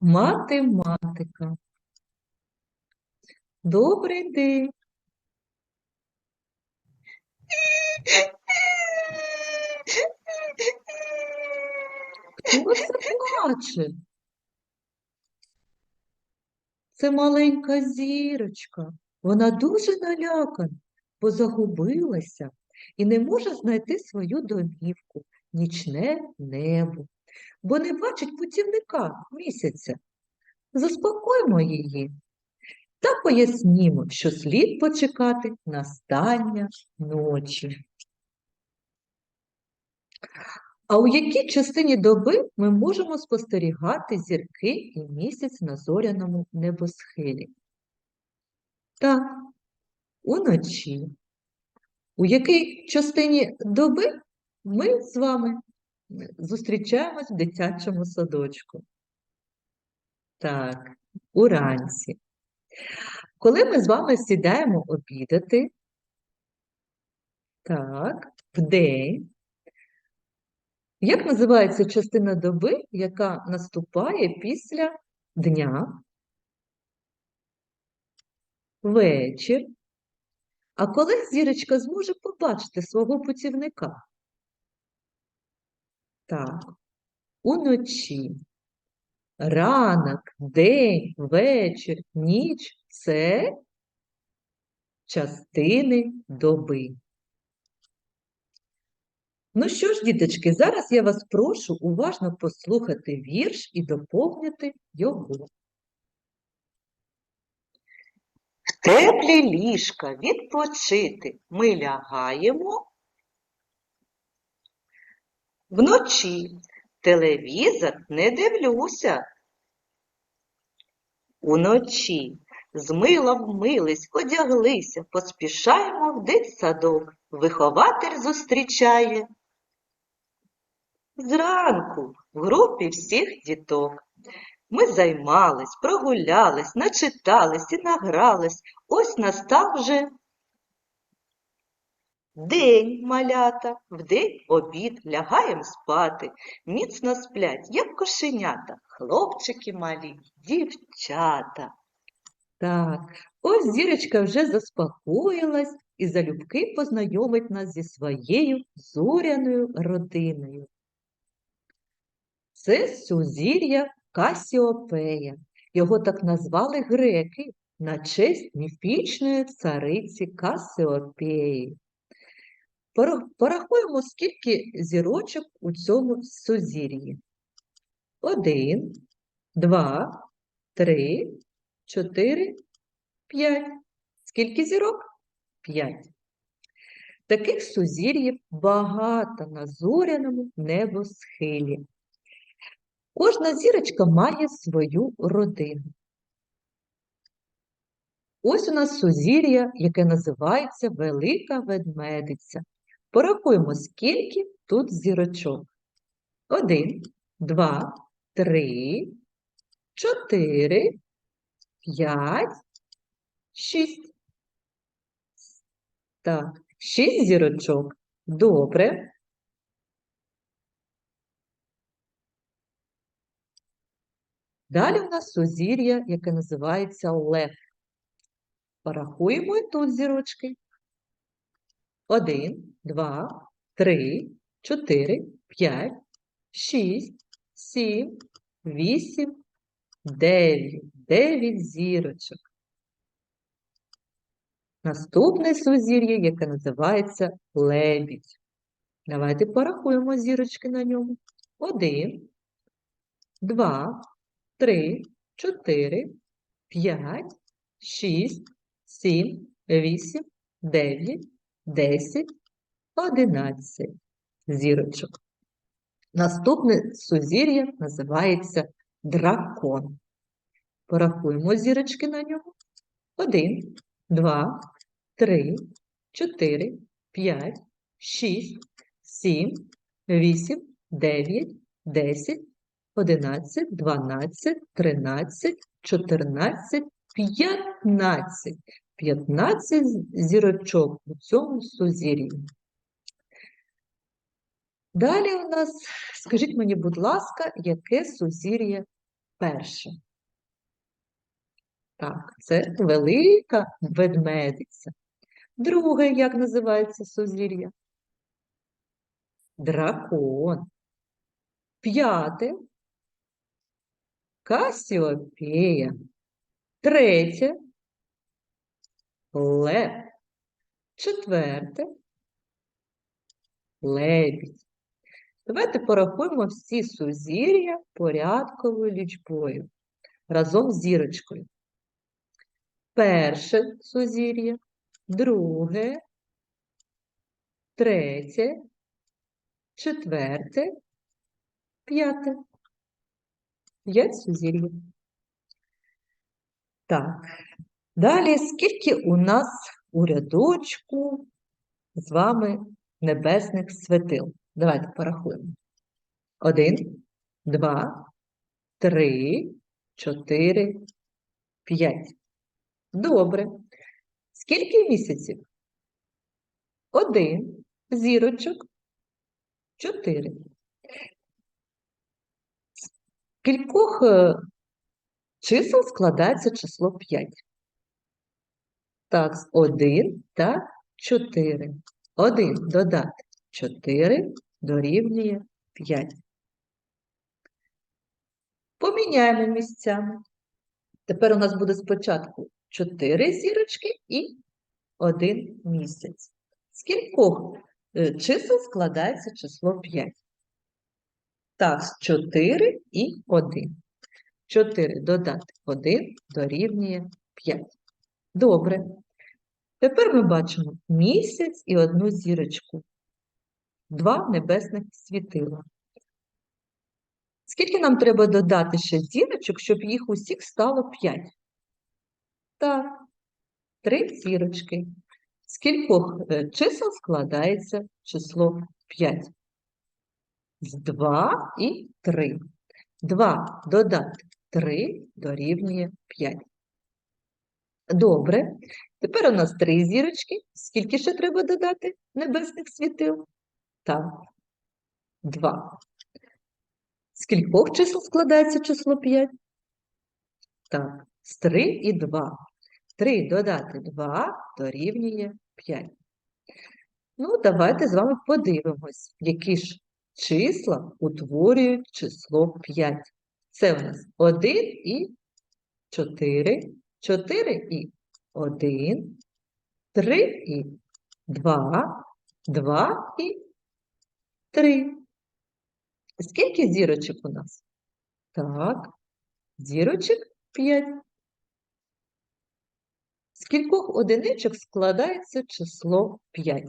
Математика. Добрий день. Хто це плаче? Це маленька зірочка. Вона дуже налякана, бо загубилася і не може знайти свою домівку, нічне небо, бо не бачить путівника місяця. Заспокоймо її та пояснімо, що слід почекати настання ночі. А у якій частині доби ми можемо спостерігати зірки і місяць на зоряному небосхилі? Так, уночі. У якій частині доби ми з вами зустрічаємось в дитячому садочку? Так, уранці. Коли ми з вами сідаємо обідати, так, вдень, як називається частина доби, яка наступає після дня? Вечір. А коли зірочка зможе побачити свого путівника? Так, уночі. Ранок, день, вечір, ніч це частини доби. Ну що ж, діточки, зараз я вас прошу уважно послухати вірш і доповнити його. В теплі ліжка відпочити ми лягаємо. Вночі телевізор не дивлюся. Уночі змила вмились, одяглися, поспішаємо в дитсадок. Вихователь зустрічає. Зранку в групі всіх діток. Ми займались, прогулялись, начитались і награлись. Ось настав вже день малята, вдень обід, лягаєм спати, міцно сплять, як кошенята, хлопчики малі, дівчата. Так, ось зірочка вже заспокоїлась і залюбки познайомить нас зі своєю зоряною родиною. Це сузір'я Касіопея. Його так назвали греки на честь міфічної цариці Касіопеї. Пора- Порахуємо, скільки зірочок у цьому сузір'ї. Один, два, три, чотири, п'ять. Скільки зірок? П'ять. Таких сузір'їв багато на зоряному небосхилі. Кожна зірочка має свою родину. Ось у нас сузір'я, яке називається Велика Ведмедиця. Порахуємо, скільки тут зірочок. Один, два, три, чотири, п'ять, шість. Так, шість зірочок. Добре. Далі у нас сузір'я, яке називається Лев. Порахуємо і тут зірочки. Один, два, три, чотири, п'ять, шість, сім, вісім, дев'ять. Дев'ять зірочок. Наступне сузір'я, яке називається лебідь. Давайте порахуємо зірочки на ньому. Один, два, три, чотири, п'ять, шість, сім, вісім, дев'ять, десять, одинадцять зірочок. Наступне сузір'я називається дракон. Порахуємо зірочки на ньому. Один, два, три, чотири, п'ять, шість, сім, вісім, дев'ять, десять, одинадцять, дванадцять, тринадцять, чотирнадцять, п'ятнадцять. П'ятнадцять зірочок у цьому сузір'ї. Далі у нас, скажіть мені, будь ласка, яке сузір'я перше? Так, це велика ведмедиця. Друге, як називається сузір'я? Дракон. П'яте. Касіопея. Третє. Лев. Четверте. Лебідь. Давайте порахуємо всі сузір'я порядковою лічбою разом з зірочкою. Перше сузір'я, друге, третє, четверте, п'яте. П'ять сузір'їв. Так. Далі, скільки у нас у рядочку з вами небесних світил? Давайте порахуємо. Один, два, три, чотири, п'ять. Добре. Скільки місяців? Один. Зірочок. Чотири. З кількох е, чисел складається число 5? Так, з 1 та 4. 1 додати 4 дорівнює 5. Поміняємо місцями. Тепер у нас буде спочатку 4 зірочки і 1 місяць. З кількох е, чисел складається число 5? Так, з 4 і 1. 4 додати 1 дорівнює 5. Добре. Тепер ми бачимо місяць і одну зірочку. Два небесних світила. Скільки нам треба додати ще зірочок, щоб їх усіх стало 5? Так, три зірочки. З кількох е, чисел складається число 5? З 2 і 3. 2 додати 3 дорівнює 5. Добре. Тепер у нас три зірочки. Скільки ще треба додати небесних світил? Так, 2. З кількох чисел складається число 5? Так, з 3 і 2. 3 додати 2 дорівнює 5. Ну, давайте з вами подивимось, які ж числа утворюють число 5. Це у нас 1 і 4, 4 і. 1, 3 і. 2, 2 і. 3. Скільки зірочок у нас? Так, зірочок 5. З кількох одиничок складається число 5?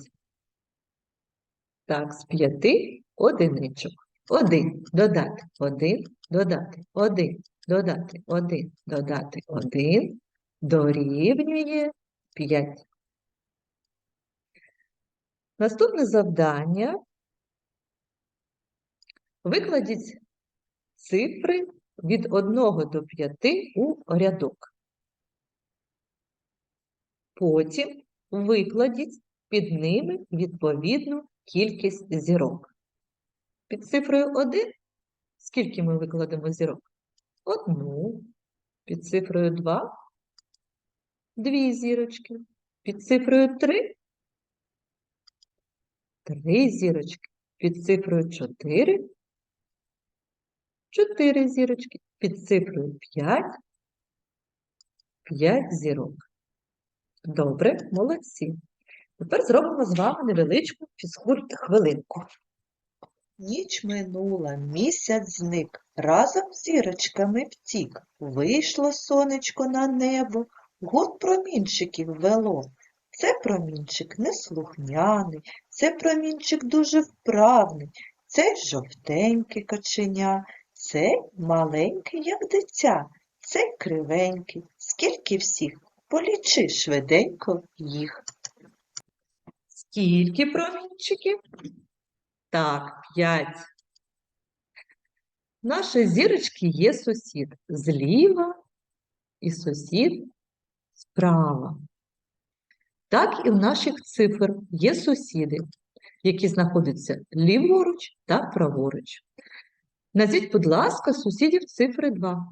Так, з п'яти одиничок. Один. Додати. Один, додати. Один, додати один, додати один дорівнює 5. Наступне завдання. Викладіть цифри від 1 до 5 у рядок. Потім викладіть під ними відповідну кількість зірок. Під цифрою 1 скільки ми викладемо зірок? Одну. Під цифрою 2 дві зірочки. Під цифрою 3 три зірочки. Під цифрою 4 чотири зірочки. Під цифрою 5 5 зірок. Добре, молодці. Тепер зробимо з вами невеличку фізкульт-хвилинку. Ніч минула, місяць зник, разом з зірочками втік. Вийшло сонечко на небо, год промінчиків вело. Це промінчик неслухняний, це промінчик дуже вправний, це жовтеньке каченя, це маленький, як дитя, це кривенький. Скільки всіх? Полічи швиденько їх. Скільки промінчиків? Так, 5. Нашої зірочки є сусід зліва і сусід справа. Так і в наших цифр є сусіди, які знаходяться ліворуч та праворуч. Назвіть, будь ласка, сусідів цифри 2.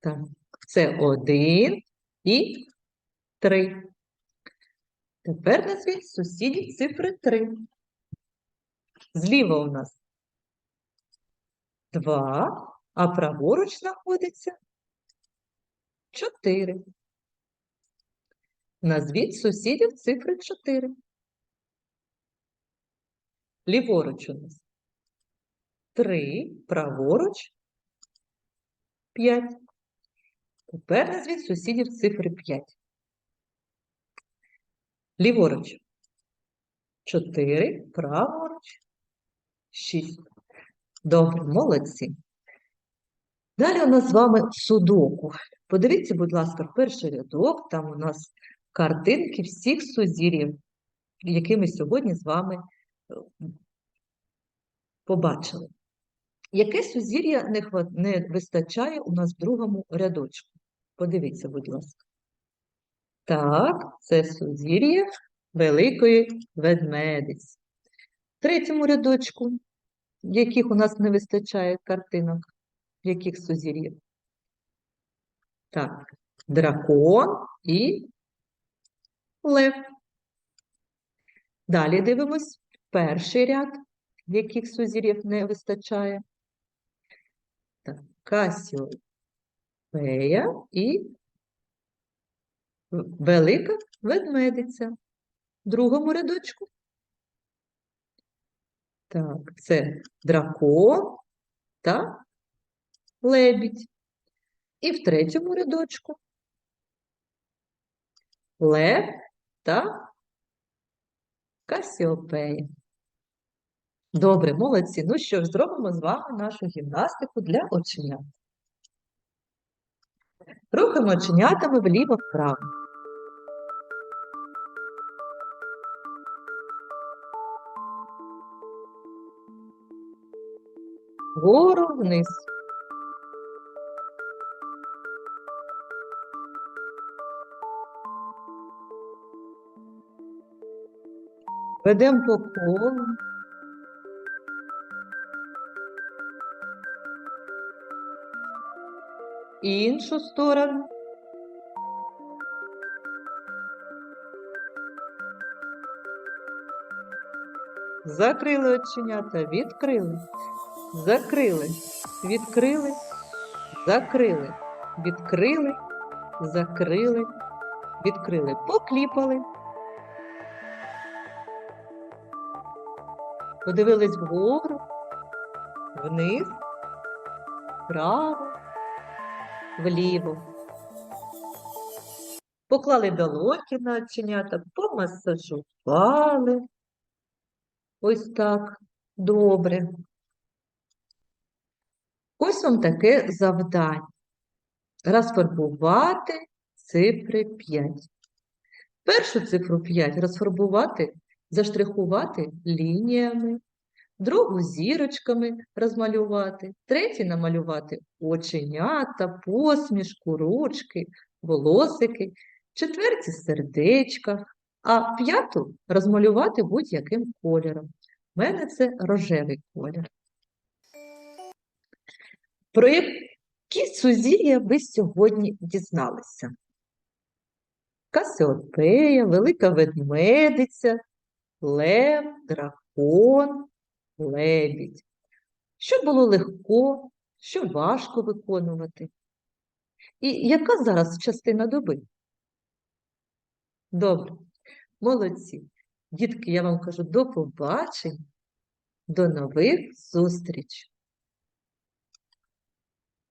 Так, це 1 і 3. Тепер назвіть сусідів цифри 3. Зліва у нас 2, а праворуч знаходиться 4. Назвіть сусідів цифри 4. Ліворуч у нас 3, праворуч 5. Тепер назвіть сусідів цифри 5. Ліворуч 4, праворуч 6. Добре, молодці. Далі у нас з вами судоку. Подивіться, будь ласка, перший рядок, там у нас картинки всіх сузір'їв, які ми сьогодні з вами е, побачили. Яке сузір'я не, не вистачає у нас в другому рядочку? Подивіться, будь ласка. Так, це сузір'я великої ведмедиці. В третьому рядочку, яких у нас не вистачає картинок, яких сузір'їв? Так, дракон і лев. Далі дивимось перший ряд, яких сузір'їв не вистачає. Так, Касіопея і велика ведмедиця. В другому рядочку. Так, це дракон та лебідь. І в третьому рядочку лев та Касіопея. Добре, молодці. Ну що ж, зробимо з вами нашу гімнастику для оченят. Рухаємо оченятами вліво-вправо. Вгору вниз. Ведемо по колу. Іншу сторону. Закрили оченята, відкрили, закрили, відкрили, закрили, відкрили, закрили, відкрили, покліпали. Подивились вгору, вниз, вправо, вліво. Поклали долоньки на оченята, помасажували. Ось так. Добре. Ось вам таке завдання. Розфарбувати цифри 5. Першу цифру 5 розфарбувати, заштрихувати лініями, другу зірочками розмалювати, третю намалювати оченята, посмішку, ручки, волосики, четверті сердечка, а п'яту розмалювати будь-яким кольором. У мене це рожевий колір. Про які сузір'я ви сьогодні дізналися? Касіопея, велика ведмедиця, лев, дракон, лебідь. Що було легко, що важко виконувати? І яка зараз частина доби? Добре, молодці. Дітки, я вам кажу до побачення, до нових зустрічей.